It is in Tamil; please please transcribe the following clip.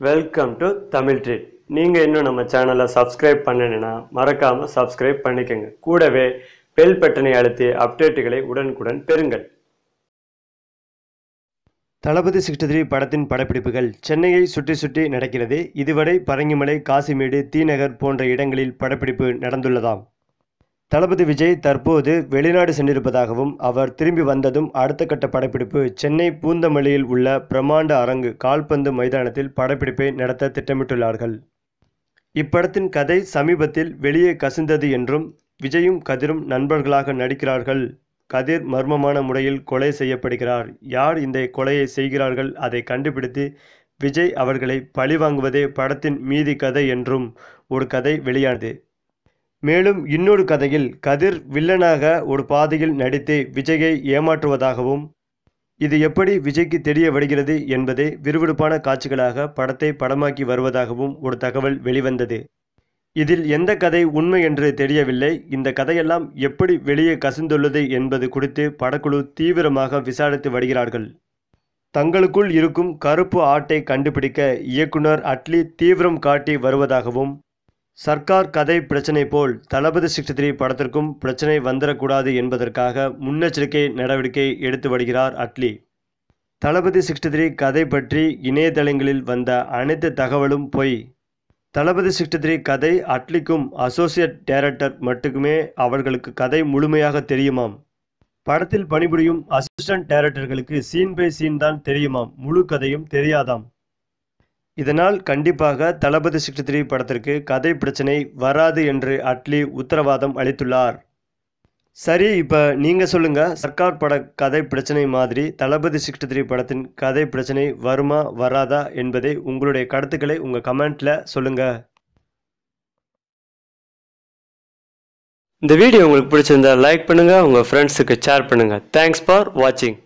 வெல்கம் டு தமிழ் ட்ரீட் நீங்கள் இன்னும் நம்ம சேனலை சப்ஸ்கிரைப் பண்ணணுன்னா மறக்காமல் சப்ஸ்கிரைப் பண்ணிக்கோங்க. கூடவே பெல் பட்டனை அழுத்தி அப்டேட்டுகளை உடனுக்குடன் பெறுங்கள். தளபதி சிக்ஸ்டி த்ரீ படத்தின் படப்பிடிப்புகள் சென்னையை சுற்றி சுற்றி நடக்கிறது. இதுவரை பரங்கிமலை காசிமேடு தீநகர் போன்ற இடங்களில் படப்பிடிப்பு நடந்துள்ளதாம். தளபதி விஜய் தற்போது வெளிநாடு சென்றிருப்பதாகவும் அவர் திரும்பி வந்ததும் அடுத்த கட்ட படப்பிடிப்பு சென்னை பூந்தமல்லியில் உள்ள பிரம்மாண்ட அரங்கு கால்பந்து மைதானத்தில் படப்பிடிப்பை நடத்த திட்டமிட்டுள்ளார்கள். இப்படத்தின் கதை சமீபத்தில் வெளியே கசிந்தது என்றும் விஜயும் கதிரும் நண்பர்களாக நடிக்கிறார்கள். கதிர் மர்மமான முறையில் கொலை செய்யப்படுகிறார். யார் இந்த கொலையை செய்கிறார்கள் அதை கண்டுபிடித்து விஜய் அவர்களை பழிவாங்குவதே படத்தின் மீதி கதை என்றும் ஒரு கதை வெளியானது. மேலும் இன்னொரு கதையில் கதிர் வில்லனாக ஒரு பாதையில் நடித்து விஜயை ஏமாற்றுவதாகவும் இது எப்படி விஜய்க்கு தெரிய வருகிறது என்பதே விறுவிறுப்பான காட்சிகளாக படத்தை படமாக்கி வருவதாகவும் ஒரு தகவல் வெளிவந்தது. இதில் எந்த கதை உண்மை என்று தெரியவில்லை. இந்த கதையெல்லாம் எப்படி வெளியே கசிந்துள்ளது என்பது குறித்து படக்குழு தீவிரமாக விசாரித்து வருகிறார்கள். தங்களுக்குள் இருக்கும் கருப்பு ஆட்டை கண்டுபிடிக்க இயக்குனர் அட்லி தீவிரம் காட்டி வருவதாகவும் சர்க்கார் கதை பிரச்சனை போல் தளபதி சிக்ஸ்டி த்ரீ படத்திற்கும் பிரச்சனை வந்துடக்கூடாது என்பதற்காக முன்னெச்சரிக்கை நடவடிக்கை எடுத்து வருகிறார் அட்லி. தளபதி சிக்ஸ்டி த்ரீ கதை பற்றி இணையதளங்களில் வந்த அனைத்து தகவலும் பொய். தளபதி சிக்ஸ்டி த்ரீ கதை அட்லிக்கும் அசோசியேட் டைரக்டர் மட்டுக்குமே அவர்களுக்கு கதை முழுமையாக தெரியுமாம். படத்தில் பணிபுரியும் அசிஸ்டன்ட் டைரக்டர்களுக்கு சீன் பை சீன் தான் தெரியுமாம். முழு கதையும் தெரியாதாம். இதனால் கண்டிப்பாக தளபதி சிக்ஸ்டி த்ரீ படத்திற்கு கதை பிரச்சனை வராது என்று அட்லி உத்தரவாதம் அளித்துள்ளார். சரி இப்போ நீங்கள் சொல்லுங்கள் சர்க்கார் பட கதை பிரச்சனை மாதிரி தளபதி சிக்ஸ்டி த்ரீ படத்தின் கதை பிரச்சனை வருமா வராதா என்பதை உங்களுடைய கருத்துக்களை உங்கள் கமெண்ட்டில் சொல்லுங்கள் இந்த வீடியோ உங்களுக்கு பிடிச்சிருந்தா லைக் பண்ணுங்கள் உங்கள் ஃப்ரெண்ட்ஸுக்கு ஷேர் பண்ணுங்கள் தேங்க்ஸ் ஃபார் வாட்சிங்